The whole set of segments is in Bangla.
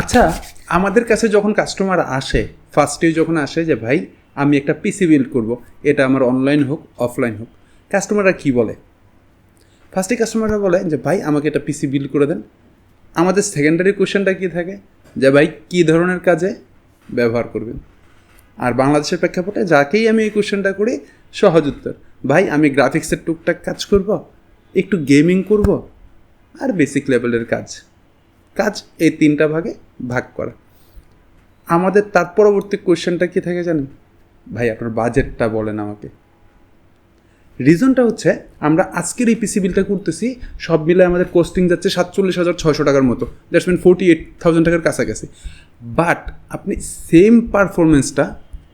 আচ্ছা আমাদের কাছে যখন কাস্টমার আসে ফার্স্টে যখন আসে যে, ভাই, আমি একটা পিসি বিল্ড করব, এটা আমার অনলাইন হোক অফলাইন হোক। কাস্টমাররা কি বলে? ফার্স্টে কাস্টমাররা বলে যে, ভাই, আমাকে একটা পিসি বিল্ড করে দেন। আমাদের সেকেন্ডারি কোশ্চেনটা কী থাকে? যে, ভাই, কী ধরনের কাজে ব্যবহার করবেন? আর বাংলাদেশের প্রেক্ষাপটে যাকেই আমি এই কোশ্চেনটা করি, সহজ উত্তর, ভাই, আমি গ্রাফিক্সের টুকটাক কাজ করব, একটু গেমিং করব, আর বেসিক লেভেলের কাজ। কাজ এই তিনটা ভাগে ভাগ করা। আমাদের তার পরবর্তী কোয়েশ্চেনটা কী থাকে জানেন? ভাই, আপনার বাজেটটা বলেন আমাকে। রিজনটা হচ্ছে, আমরা আজকের এই পিসি বিলটা করতেছি, সব মিলে আমাদের কোস্টিং যাচ্ছে সাতচল্লিশ হাজার ছয়শো টাকার মতো। That's mean forty eight thousand টাকার কাছাকাছি। বাট আপনি সেম পারফরমেন্সটা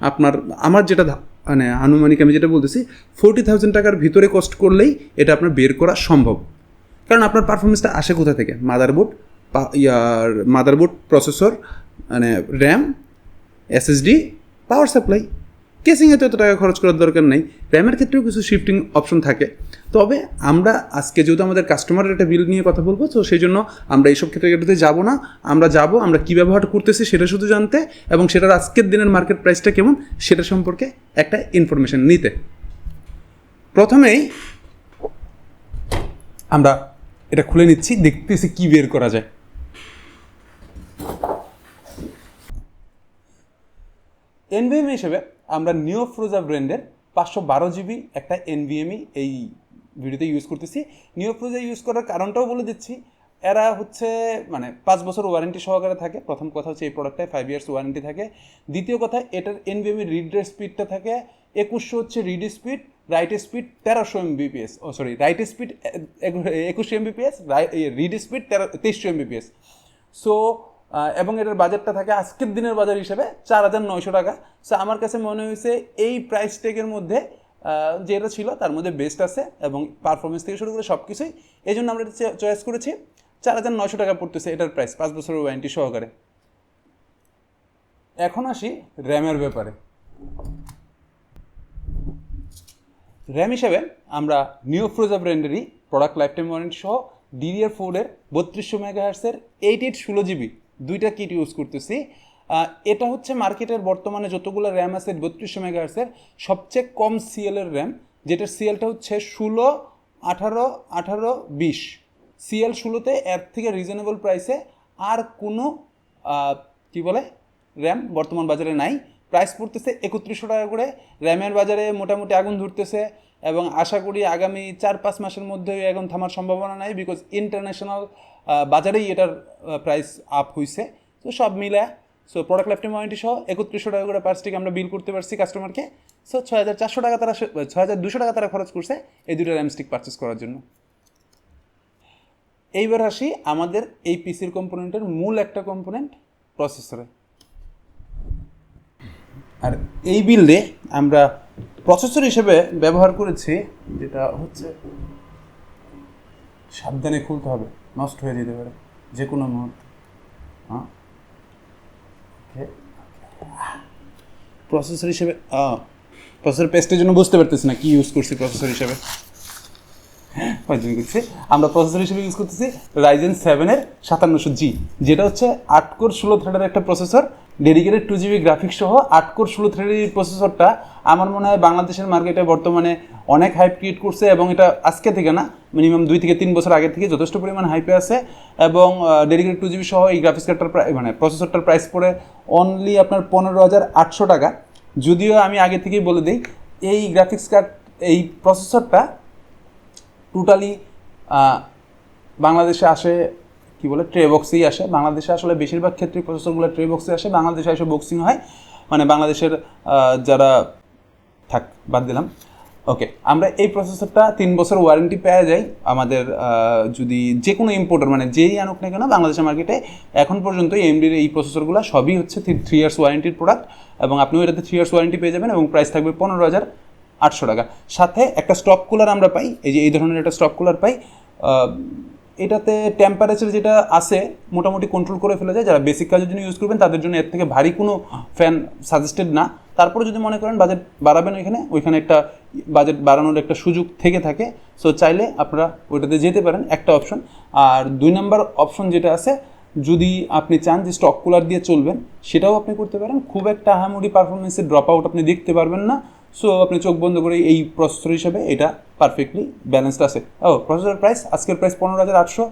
আপনার, আমার যেটা মানে আনুমানিক আমি যেটা বলতেছি ফোর্টি থাউজেন্ড টাকার ভিতরে কস্ট করলেই এটা আপনার বের করা সম্ভব। কারণ আপনার পারফরমেন্সটা আসে কোথা থেকে? মাদারবোর্ড ইয়ার মাদারবোর্ড প্রসেসর মানে র্যাম এসএসডি পাওয়ার সাপ্লাই কেসিংয়ে তো এত টাকা খরচ করার দরকার নেই। র্যামের ক্ষেত্রেও কিছু শিফটিং অপশন থাকে। তবে আমরা আজকে যেহেতু আমাদের কাস্টমারের একটা বিল নিয়ে কথা বলব, তো সেই জন্য আমরা এইসব ক্ষেত্রে যাব না। আমরা যাব, আমরা কী ব্যবহার করতেছি সেটা শুধু জানতে এবং সেটার আজকের দিনের মার্কেট প্রাইসটা কেমন সেটা সম্পর্কে একটা ইনফরমেশন নিতে। প্রথমেই আমরা এটা খুলে নিচ্ছি, দেখতেছি কি বের করা যায়। এনভিএম হিসেবে আমরা নিও ফ্রোজা ব্র্যান্ডের পাঁচশো বারো জিবি একটা এনভিএমই এই ভিডিওতে ইউজ করতেছি। নিও ফ্রোজা ইউজ করার কারণটাও বলে দিচ্ছি। এরা হচ্ছে মানে পাঁচ বছর ওয়ারেন্টি সহকারে থাকে। প্রথম কথা হচ্ছে এই প্রোডাক্টটায় ফাইভ ইয়ার্স ওয়ারেন্টি থাকে। দ্বিতীয় কথা, এটার এনভিএমের রিডের স্পিডটা থাকে। একুশশো হচ্ছে রিড স্পিড রাইট স্পিড তেরোশো এমবিপিএস ও সরি রাইট স্পিড একুশশো এমবিপিএস রিড স্পিড তেরো, তেইশশো এমবিপিএস সো এবং এটার বাজারটা থাকে আজকের দিনের বাজার হিসেবে চার হাজার নয়শো টাকা। সো আমার কাছে মনে হয়েছে এই প্রাইস টেকের মধ্যে যেটা ছিল তার মধ্যে বেস্ট আছে এবং পারফরমেন্স থেকে শুরু করে সব কিছুই এই জন্য আমরা এটা চয়েস করেছি, চার হাজার নয়শো টাকা পড়তেছে এটার প্রাইস পাঁচ বছরের ওয়ারেন্টি সহকারে। এখন আসি র্যামের ব্যাপারে। র্যাম হিসেবে আমরা নিও ফ্রোজা ব্র্যান্ডেরই প্রোডাক্ট লাইফ টাইম ওয়ারেন্টি সহ ডিডিআর ফোরের বত্রিশশো মেগাহার্সের এইট এইট ষোলো জিবি দুইটা কিট ইউজ করতেছি। এটা হচ্ছে মার্কেটের বর্তমানে যতগুলো র্যাম আছে, বত্রিশশো মেগাহার্সের সবচেয়ে কম সিএলের র্যাম যেটার সিএলটা হচ্ছে ষোলো, আঠারো আঠারো, বিশ। সিএল ষোলোতে এর থেকে রিজনেবল প্রাইসে আর কোনো কি বলে র্যাম বর্তমান বাজারে নাই। প্রাইস পড়তেছে একত্রিশশো টাকা করে। র্যামের বাজারে মোটামুটি আগুন ধরতেছে এবং আশা করি আগামী চার পাঁচ মাসের মধ্যে এখন থামার সম্ভাবনা নাই বিকজ ইন্টারন্যাশনাল বাজারেই এটার প্রাইস আপ হয়েছে তো সব মিলে সো প্রোডাক্ট লাইফটাইম ওয়ারেন্টি সহ একত্রিশশো টাকা করে পার স্টিক আমরা বিল করতে পারছি কাস্টমারকে সো ছয় হাজার চারশো টাকা তারা ছয় হাজার দুশো টাকা তারা খরচ করছে এই দুটো র্যাম স্টিক পারচেস করার জন্য। এইবার আসি আমাদের এই পিসির কম্পোনেন্টের মূল একটা কম্পোনেন্ট প্রসেসরে আর এই বিল্ডে আমরা প্রসেসর হিসেবে ব্যবহার করেছি, যেটা হচ্ছে সাবধানে খুলতে হবে। নষ্ট হয়ে যেতে পারে যে কোনো মুহূর্তে। হ্যাঁ? প্রসেসর হিসেবে প্রসেসর পেস্টের জন্য বুঝতে পারতেছি না কি ইউজ করছি প্রসেসর হিসেবে। হয়তো করছি আমরা প্রসেসর হিসেবে ইউজ করতেছি রাইজেন সেভেনের সাতান্নশো জি যেটা হচ্ছে আট কোর ষোলো থ্রেডের একটা processor dedicated two GB graphics সহ আট কোর ষোলো থ্রেডের প্রসেসরটা আমার মনে হয় বাংলাদেশের মার্কেটে বর্তমানে অনেক হাইপ ক্রিয়েট করছে এবং এটা আজকে থেকে না মিনিমাম দুই থেকে তিন বছর আগে থেকে যথেষ্ট পরিমাণ হাইপে আছে এবং ডেডিকেটেড টু জিবি সহ এই গ্রাফিক্স কার্ডটার প্রায় মানে প্রসেসরটার প্রাইস পড়ে অনলি আপনার পনেরো হাজার আটশো টাকা। যদিও আমি আগে থেকেই বলে দিই, এই গ্রাফিক্স কার্ড এই প্রসেসরটা টোটালি বাংলাদেশে আসে, কি বলে ট্রে বক্সেই আসে। বাংলাদেশে আসলে বেশিরভাগ ক্ষেত্রে প্রসেসরগুলো ট্রে বক্সে আসে। বাংলাদেশে এসে বক্সিং হয়। মানে বাংলাদেশের যারা, থাক, বাদ দিলাম। ওকে আমরা এই প্রসেসরটা তিন বছর ওয়ারেন্টি পেয়ে যাই। আমাদের যদি যে কোনো ইম্পোর্টার মানে যেই আনুক না কেন বাংলাদেশের মার্কেটে এখন পর্যন্ত এমডির এই প্রসেসরগুলো সবই হচ্ছে থ্রি ইয়ার্স ওয়ারেন্টির প্রোডাক্ট এবং আপনিও এটাতে থ্রি ইয়ার্স ওয়ারেন্টি পেয়ে যাবেন এবং প্রাইস থাকবে পনেরো হাজার। আটশো টাকা। সাথে একটা স্টক কুলার আমরা পাই, এই যে এই ধরনের একটা স্টক কুলার পাই এটাতে টেম্পারেচার যেটা আছে মোটামুটি কন্ট্রোল করে ফেলে যায়। যারা বেসিক কাজের জন্য ইউজ করবেন, তাদের জন্য এর থেকে ভারী কোনো ফ্যান সাজেস্টেড না। তারপরে যদি মনে করেন বাজেট বাড়াবেন ওইখানে ওইখানে একটা বাজেট বাড়ানোর একটা সুযোগ থেকে থাকে। সো চাইলে আপনারা ওইটাতে যেতে পারেন, একটা অপশন আর দুই নম্বর অপশন যেটা আছে, যদি আপনি চান যে স্টক কুলার দিয়ে চলবেন, সেটাও আপনি করতে পারেন। খুব একটা আহামরি পারফরমেন্সের ড্রপ আউট আপনি দেখতে পারবেন না। সো আপনি চোখ বন্ধ করে এই প্রসেসর হিসেবে এটা পারফেক্টলি ব্যালেন্সড আছে। ও প্রসেসর প্রাইস আজকের প্রাইস পনেরো হাজার আটশো।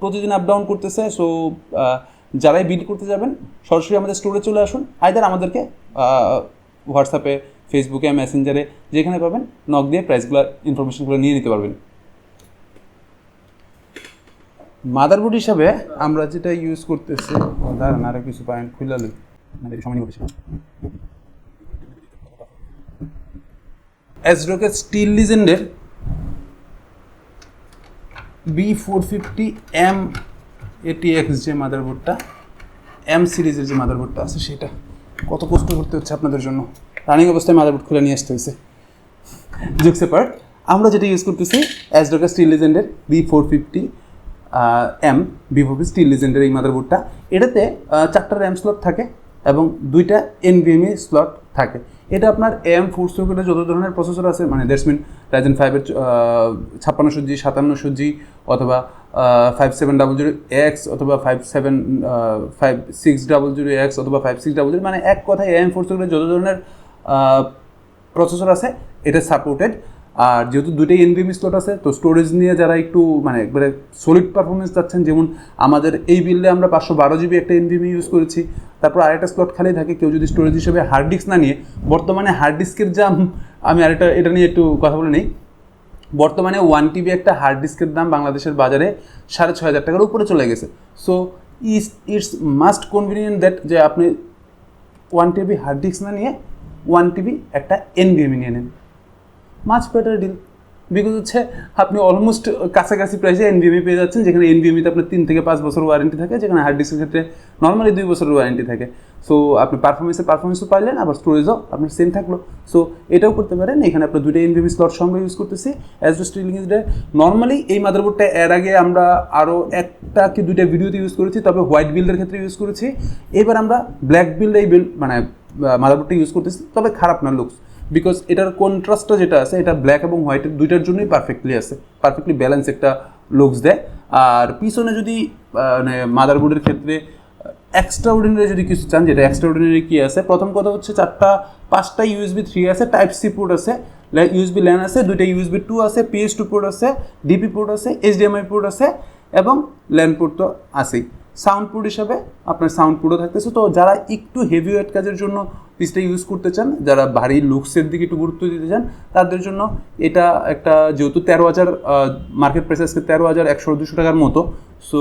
প্রতিদিন আপ ডাউন করতেছে সো যারাই বিল করতে যাবেন, সরাসরি আমাদের স্টোরে চলে আসুন। আইদার আমাদেরকে হোয়াটসঅ্যাপে ফেসবুকে মেসেঞ্জারে যেখানে পাবেন নক দিয়ে প্রাইসগুলো ইনফরমেশনগুলো নিয়ে নিতে পারবেন। মাদারবোর্ড হিসাবে আমরা যেটা ইউজ করতেছি দাঁড়ান আরও কিছু পয়েন্ট খুলে লই আমাদের সময় নিয়ে অ্যাজরোকের steel লিজেন্ডের B four fifty M ATX যে মাদারবোর্ডটা এম সিরিজের যে মাদারবোর্ডটা আছে সেটা। কত কষ্ট করতে হচ্ছে আপনাদের জন্য। রানিং অবস্থায় মাদারবোর্ড খুলে নিয়ে আসতে হয়েছে। জুকসে পার্ট আমরা যেটা ইউজ করতেছি অ্যাজরোকের স্টিল লিজেন্ডের বি ফোর ফিফটি এম ভিভোভি স্টিল লিজেন্ডের এই মাদারবোর্ডটা এটাতে চারটা র্যাম স্লট থাকে এবং দুইটা এনভিএমই স্লট থাকে। এটা আপনার এম ফোর স্ট্রোকের যত ধরনের প্রসেসর আছে মানে দ্যাটস মিন রাইজেন ফাইভের ছাপ্পান্ন জি সাতান্ন জি অথবা five seven double zero X অথবা five seven five six double zero X অথবা ফাইভ সিক্স ডাবল জিরো মানে এক কথায় এম ফোর স্ট্রোকের যত ধরনের প্রসেসর আছে, এটা সাপোর্টেড আর যেহেতু দুটোই এনভিএমি স্লট আছে, তো স্টোরেজ নিয়ে যারা একটু মানে একবারে সলিড পারফরমেন্স চাচ্ছেন, যেমন আমাদের এই বিল্ডে আমরা পাঁচশো বারো জিবি একটা এনভিএমি ইউজ করেছি, তারপর আরেকটা স্লট খালি থাকে, কেউ যদি স্টোরেজ হিসেবে হার্ড ডিস্ক না নিয়ে, বর্তমানে হার্ড ডিস্কের দাম, আমি আরেকটা এটা নিয়ে একটু কথা বলে নিই, বর্তমানে ওয়ান টিবি একটা হার্ড ডিস্কের দাম বাংলাদেশের বাজারে সাড়ে ছয় হাজার টাকার উপরে চলে গেছে। So is it's must convenient that যে আপনি ওয়ান টিবি হার্ড ডিস্ক না নিয়ে ওয়ান টিবি একটা এনভিএমি নিয়ে নেন। মাছ বেটার ডিল বিকজ হচ্ছে, আপনি অলমোস্ট কাছাকাছি প্রাইসে এনভিএমি পেয়ে যাচ্ছেন, যেখানে এনভিএমিতে আপনার তিন থেকে পাঁচ বছর ওয়ারেন্টি থাকে, যেখানে হার্ড ডিস্কের ক্ষেত্রে নর্মালি দুই বছরের ওয়ারেন্টি থাকে। সো আপনি পারফরমেন্সের পারফরমেন্সও পাইলেন, আবার স্টোরেজও আপনার সেম থাকল। সো এটাও করতে পারেন। এখানে আপনার দুটো এনভিএমি স্লট সঙ্গে ইউজ করতেছি। অ্যাজ স্টিলিং ইজ নর্মালি এই মাদারবোর্ডটা এর আগে আমরা আরও একটা কি দুইটা ভিডিওতে ইউজ করেছি, তবে হোয়াইট বিল্ডের ক্ষেত্রে ইউজ করেছি। এবার আমরা ব্ল্যাক বিল্ড এই বিল্ড মানে মাদারবোর্ডটা ইউজ করতেছি, তবে খারাপ না লুকস বিকজ এটার কন্ট্রাস্টটা যেটা আছে, এটা ব্ল্যাক এবং হোয়াইটের দুইটার জন্যই পারফেক্টলি আছে। পারফেক্টলি ব্যালেন্স একটা লুকস দেয়। আর পিছনে যদি মানে মাদারবোর্ডের ক্ষেত্রে এক্সট্রা অর্ডিনারি যদি কিছু চান, যেটা এক্সট্রা অর্ডিনারি কী আছে, প্রথম কথা হচ্ছে চারটা, পাঁচটা ইউএসবি থ্রি আছে টাইপ সি পোর্ট আছে ইউএসবি ল্যান আছে, দুইটা ইউএসবি টু আছে পিএস টু পোর্ট আছে ডিপি পোর্ট আছে এইচডিএমআই পোর্ট আছে, এবং ল্যান পোর্ট তো আছেই। সাউন্ড পোর্ট হিসাবে আপনার সাউন্ড পোর্টও থাকতেছে। তো যারা একটু হেভি ওয়েট কাজের জন্য পিসটা ইউজ করতে চান, যারা ভারী লুকসের দিকে একটু গুরুত্ব দিতে চান, তাদের জন্য এটা একটা যেহেতু তেরো হাজার মার্কেট প্রাইস আজকে তেরো হাজার একশো দুশো টাকার মতো সো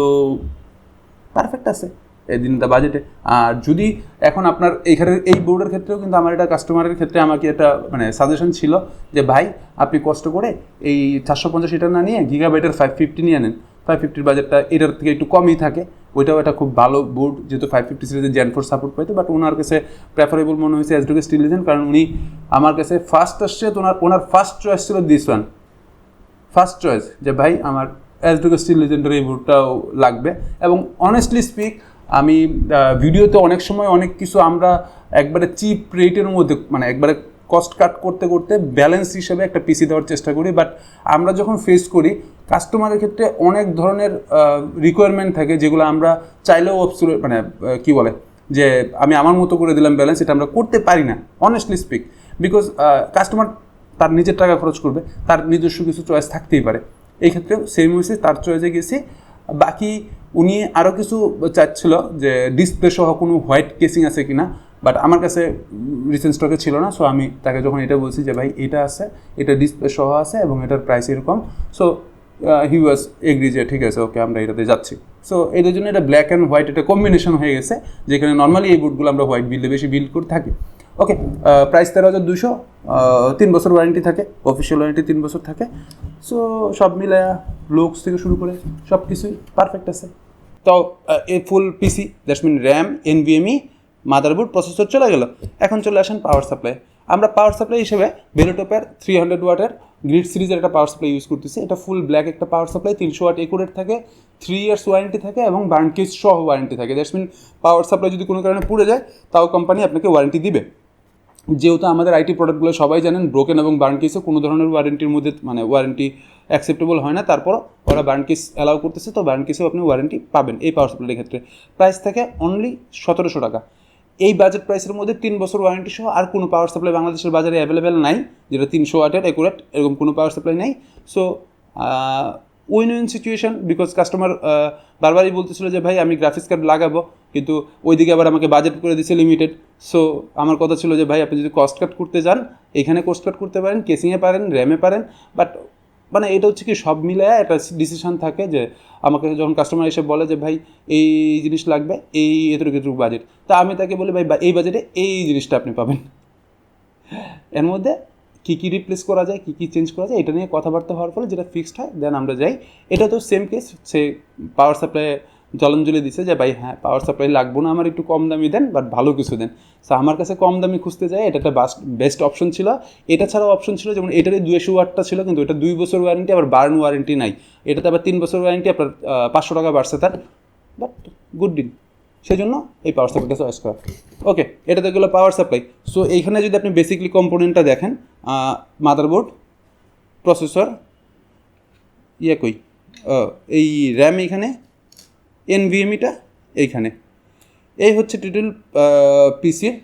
পারফেক্ট আছে এই দিনটা বাজেটে আর যদি এখন আপনার এইখানে এই বোর্ডের ক্ষেত্রেও কিন্তু আমার এটা কাস্টমারের ক্ষেত্রে আমাকে একটা মানে সাজেশন ছিল যে, ভাই, আপনি কষ্ট করে এই চারশো পঞ্চাশ এটা না নিয়ে গিগাবাইটের ফাইভ ফিফটি নিয়ে নেন ফাইভ ফিফটির বাজেটটা এটার থেকে একটু কমই থাকে। ওইটাও একটা খুব ভালো বোর্ড যেহেতু ফাইভ ফিফটি সিরিজের জেন ফোর সাপোর্ট পাইতো বাট ওনার কাছে প্রেফারেবল মনে হয়েছে এসডুকে স্টিল লিজেন কারণ উনি আমার কাছে ফার্স্ট আসছে, তো ওনার ওনার ফার্স্ট চয়েস ছিল দিস ওয়ান ফার্স্ট চয়েস যে ভাই আমার অ্যাজডুকে স্টিল লেজেন্ডারি এই বুটটাও লাগবে। এবং অনেস্টলি স্পিক আমি ভিডিওতে অনেক সময় অনেক কিছু আমরা একবারে চিপ রেটের মধ্যে মানে একবারে কস্ট কাট করতে করতে ব্যালেন্স হিসেবে একটা পিসি দেওয়ার চেষ্টা করি। বাট আমরা যখন ফেস করি কাস্টমারের ক্ষেত্রে অনেক ধরনের রিকোয়ারমেন্ট থাকে যেগুলো আমরা চাইলেও অবসুলে মানে কি বলে, যে আমি আমার মতো করে দিলাম ব্যালেন্স এটা আমরা করতে পারি না অনেস্টলি স্পিক বিকজ কাস্টমার তার নিজের টাকা খরচ করবে, তার নিজস্ব কিছু চয়েস থাকতেই পারে। এই ক্ষেত্রেও সেম হয়েছে তার চয়েসে গেছি। বাকি উনি আরও কিছু চাচ্ছিল যে ডিসপ্লে সহ কোনো হোয়াইট কেসিং আছে কিনা বাট আমার কাছে রিসেন্ট স্টকে ছিল না সো আমি তাকে যখন এটা বলছি যে, ভাই, এটা আছে, এটা ডিসপ্লে সহ আছে এবং এটার প্রাইস এরকম। সো হি ওয়াজ এগ্রি যে, ঠিক আছে ওকে আমরা এটাতে যাচ্ছি। সো এটার জন্য এটা ব্ল্যাক অ্যান্ড হোয়াইট এটা কম্বিনেশন হয়ে গেছে, যেখানে নর্মালি এই বুটগুলো আমরা হোয়াইট বিল্ডে বেশি বিল্ড করে থাকি। ওকে প্রাইস তেরো হাজার দুশো তিন বছর ওয়ারেন্টি থাকে অফিসিয়াল ওয়ারেন্টি তিন বছর থাকে। সো সব মিলে লুকস থেকে শুরু করে সব কিছুই পারফেক্ট আছে তো a full PC that's mean RAM NVMe motherboard processor চলে গেল। এখন চলে আসেন পাওয়ার সাপ্লাই আমরা পাওয়ার সাপ্লাই হিসেবে বেলোটপের থ্রি হান্ড্রেড ওয়াটের গ্রিড সিরিজের একটা পাওয়ার সাপ্লাই ইউজ করতেছি। এটা ফুল ব্ল্যাক একটা পাওয়ার সাপ্লাই তিনশো ওয়াট একুরেট থাকে থ্রি ইয়ার্স ওয়ারেন্টি থাকে এবং বার্ন কেস সহ ওয়ারেন্টি থাকে। দ্যাটস মিন পাওয়ার সাপ্লাই যদি কোনো কারণে পুড়ে যায়, তাও কোম্পানি আপনাকে ওয়ারেন্টি দিবে। যেহেতু আমাদের আইটি প্রোডাক্টগুলো সবাই জানেন ব্রোকেন এবং বার্ন কোনো ধরনের ওয়ারেন্টির মধ্যে মানে ওয়ারেন্টি অ্যাকসেপ্টেবল হয় না। তারপর ওরা ব্র্যান্ড কিস অ্যালাউ করতেছে, তো ব্র্যান্ড কিসেও আপনি ওয়ারেন্টি পাবেন এই পাওয়ার সাপ্লাইয়ের ক্ষেত্রে। প্রাইস থাকে অনলি সতেরোশো টাকা। এই বাজেট প্রাইসের মধ্যে তিন বছর ওয়ারেন্টি সহ আর কোনো পাওয়ার সাপ্লাই বাংলাদেশের বাজারে অ্যাভেলেবেল নাই, যেটা তিনশো ওয়াটের একুরেট এরকম কোনো পাওয়ার সাপ্লাই নেই। So win win situation because customer বারবারই বলতেছিল যে, ভাই, আমি গ্রাফিক্স কার্ড লাগাবো। কিন্তু ওইদিকে আবার আমাকে বাজেট করে দিচ্ছে লিমিটেড সো আমার কথা ছিল যে, ভাই, আপনি যদি কস্ট কাট করতে যান, এখানে কস্ট কাট করতে পারেন কেসিংয়ে পারেন র্যামে পারেন। বাট মানে এটা হচ্ছে কি সব মিলে একটা ডিসিশন থাকে যে আমাকে যখন কাস্টমার এসে বলে যে, ভাই, এই জিনিস লাগবে, এই এতটুকু এতটুকু বাজেট তা আমি তাকে বলি, ভাই এই বাজেটে এই জিনিসটা আপনি পাবেন। এর মধ্যে কী কী রিপ্লেস করা যায়, কী কী চেঞ্জ করা যায়, এটা নিয়ে কথাবার্তা হওয়ার ফলে যেটা ফিক্সড হয় দেন আমরা যাই। এটা তো সেম কেস সে পাওয়ার সাপ্লাই জলাঞ্জলি দিছে যে, ভাই হ্যাঁ পাওয়ার সাপ্লাই লাগবো না, আমার একটু কম দামি দেন বাট ভালো কিছু দেন। সো আমার কাছে কম দামি খুঁজতে যায় এটা একটা বেস্ট অপশন ছিল। এটা ছাড়াও অপশন ছিল, যেমন এটারই দুশো ওয়াটটা ছিল, কিন্তু এটা দুই বছর ওয়ারেন্টি আবার বার্ন ওয়ারেন্টি নাই। এটাতে আবার তিন বছর ওয়ারেন্টি আপনার পাঁচশো টাকা বাড়ছে তার। বাট গুড ডিল সেই জন্য এই পাওয়ার সাপ্লাইটা চয়েস করা। ওকে এটাতে গেলো পাওয়ার সাপ্লাই সো এইখানে যদি আপনি বেসিকলি কম্পোনেন্টটা দেখেন মাদারবোর্ড প্রসেসর ইয়ে কই? এই র্যাম এইখানে এনভিএমিটা এইখানে। এই হচ্ছে টোটাল পিসির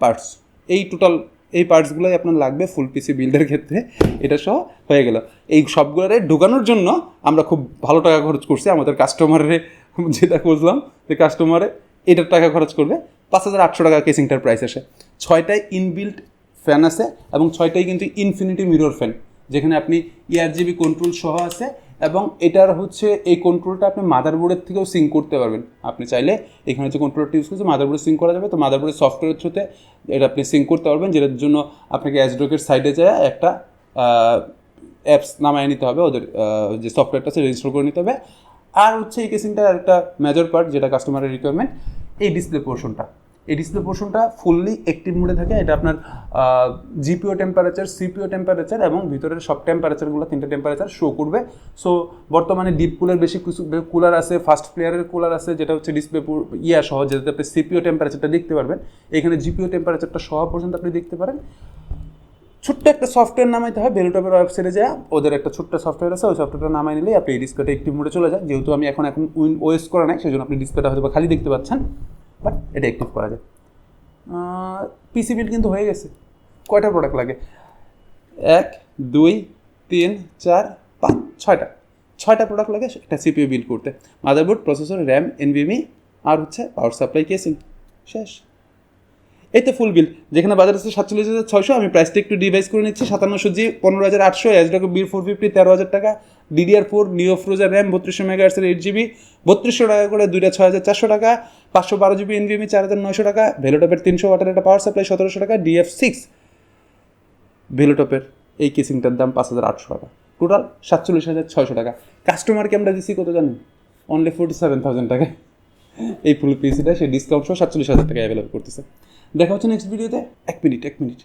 পার্টস এই টোটাল এই পার্টসগুলোই আপনার লাগবে ফুল পিসি বিল্ডের ক্ষেত্রে। এটা সহ হয়ে গেল। এই সবগুলোরে ঢোকানোর জন্য আমরা খুব ভালো টাকা খরচ করছি। আমাদের কাস্টমারে যেটা খুঁজলাম যে কাস্টমারে এটার টাকা খরচ করবে। পাঁচ হাজার আটশো টাকা কেসিংটার প্রাইস আসে। ছয়টায় ইনবিল্ট ফ্যান আছে এবং ছয়টাই কিন্তু ইনফিনিটি মিরর ফ্যান যেখানে আপনি ইয়ারজিবি কন্ট্রোল সহ আছে। এবং এটার হচ্ছে এই কন্ট্রোলটা আপনি মাদারবোর্ডের থেকেও সিঙ্ক করতে পারবেন। আপনি চাইলে এখানে যে কন্ট্রোলটা ইউজ করছে মাদারবোর্ডে সিঙ্ক করা যাবে। তো মাদারবোর্ডের সফটওয়্যার থ্রুতে এটা আপনি সিঙ্ক করতে পারবেন, যেটার জন্য আপনাকে অ্যাজডকের সাইডে যায়, একটা অ্যাপস নামায় নিতে হবে। ওদের যে সফটওয়্যারটা আছে রেজিস্টার করে নিতে হবে। আর হচ্ছে এই কেসিংটার একটা মেজর পার্ট যেটা কাস্টমারের রিকোয়ারমেন্ট এই ডিসপ্লে পোর্শনটা এই পোর্শনটা ফুললি অ্যাক্টিভ মোডে থাকে। এটা আপনার জিপিও টেম্পারেচার সিপিও টেম্পারেচার এবং ভিতরের সব টেম্পারেচারগুলো তিনটে টেম্পারেচার শো করবে। সো বর্তমানে ডিপ কুলার বেশি কিছু কুলার আছে ফার্স্ট প্লেয়ারের কুলার আছে, যেটা হচ্ছে ডিসপ্লে ইয়া সহ, যেটাতে আপনি সিপিও টেম্পারেচারটা দেখতে পারবেন। এখানে জিপিও টেম্পারেচারটা সহ পর্যন্ত আপনি দেখতে পারেন। ছোট্ট একটা সফটওয়্যার নামাইতে হয় বেলুটপের ওয়েবসাইটে যায়। ওদের একটা ছোট্ট সফটওয়্যার আছে, ওই সফটওয়্যারটা নামাই নিলেই আপনি ডিসপ্লেটা একটিভ মোডে চলে যায়। যেহেতু আমি এখন এখন উইন ওয়েস করা নাই সেই জন্য আপনি ডিসপ্লেটা হয়তো খালি দেখতে পাচ্ছেন। বাট এটা অ্যাক্টিভ করা যায়। পিসি বিল কিন্তু হয়ে গেছে। কয়টা প্রোডাক্ট লাগে? এক, দুই, তিন, চার, পাঁচ, ছয়টা। ছয়টা প্রোডাক্ট লাগে একটা সিপিউ বিল করতে। মাদারবোর্ড প্রসেসর র্যাম এনভিএমই আর হচ্ছে পাওয়ার সাপ্লাই কেসিং শেষ। এই তো ফুল বিল যেখানে বাজার আছে সাতচল্লিশ হাজার ছয়শো, আমি প্রাইসটা একটু ডিভাইস করে নিচ্ছি, সাতান্নশো জি, পনেরো হাজার আটশো এসডাকো বির ফোর ফিফটি তেরো হাজার টাকা ডিডিআর ফোর নিও ফ্রোজার র্যাম বত্রিশশো মেগাহার্সের এইট জিবি বত্রিশশো টাকা করে দুইটা ছয় হাজার চারশো টাকা, পাঁচশো বারো জিবি এনভিএমি চার হাজার নয়শো টাকা ভেলোটপের তিনশো ওয়াটের একটা পাওয়ার সাপ্লাই সতেরোশো টাকা ডিএফ সিক্স ভেলোটপের এই কেসিংটার দাম পাঁচ হাজার আটশো টাকা। টোটাল সাতচল্লিশ হাজার ছয়শো টাকা। কাস্টমারকে আমরা দিচ্ছি কত জানেন? অনলি ফোর্টি সেভেন থাউজেন্ড টাকায়। এই ফুল পিসিটা সেই ডিসকাউন্ট সহ সাতচল্লিশ হাজার টাকা অ্যাভেলেবল করতেছে। দেখা হচ্ছে নেক্সট ভিডিওতে এক মিনিট এক মিনিট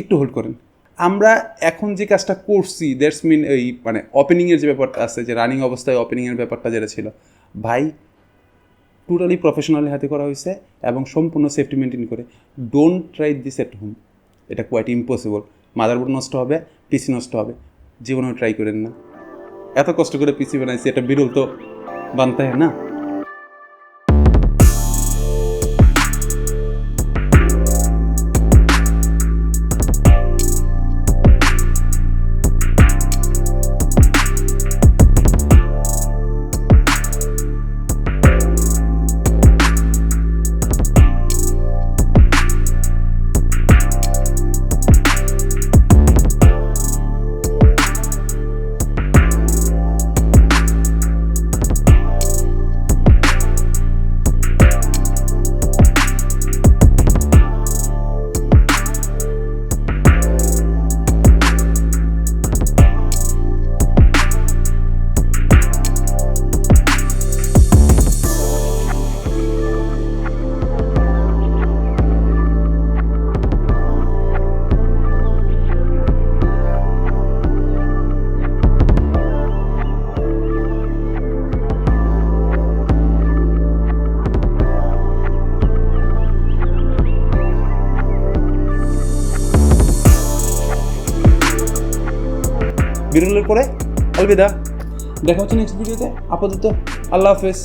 একটু হোল্ড করেন। আমরা এখন যে কাজটা করছি দ্যাটস মিন এই মানে ওপেনিংয়ের যে ব্যাপারটা আছে, যে রানিং অবস্থায় ওপেনিংয়ের ব্যাপারটা যেটা ছিল, ভাই টোটালি প্রফেশনালি হাতে করা হয়েছে এবং সম্পূর্ণ সেফটি মেনটেন করে। Don't try this at home এটা কোয়াইট ইম্পসিবল মাদারবোর্ড নষ্ট হবে পিসি নষ্ট হবে। জীবনেও ট্রাই করেন না। এত কষ্ট করে পিসি বানাইছি, এটা বিরল তো বানতে হয় না। বিরলের পরে আলবিদা। দেখা হচ্ছে নেক্সট ভিডিওতে আপাতত আল্লাহ হাফেজ।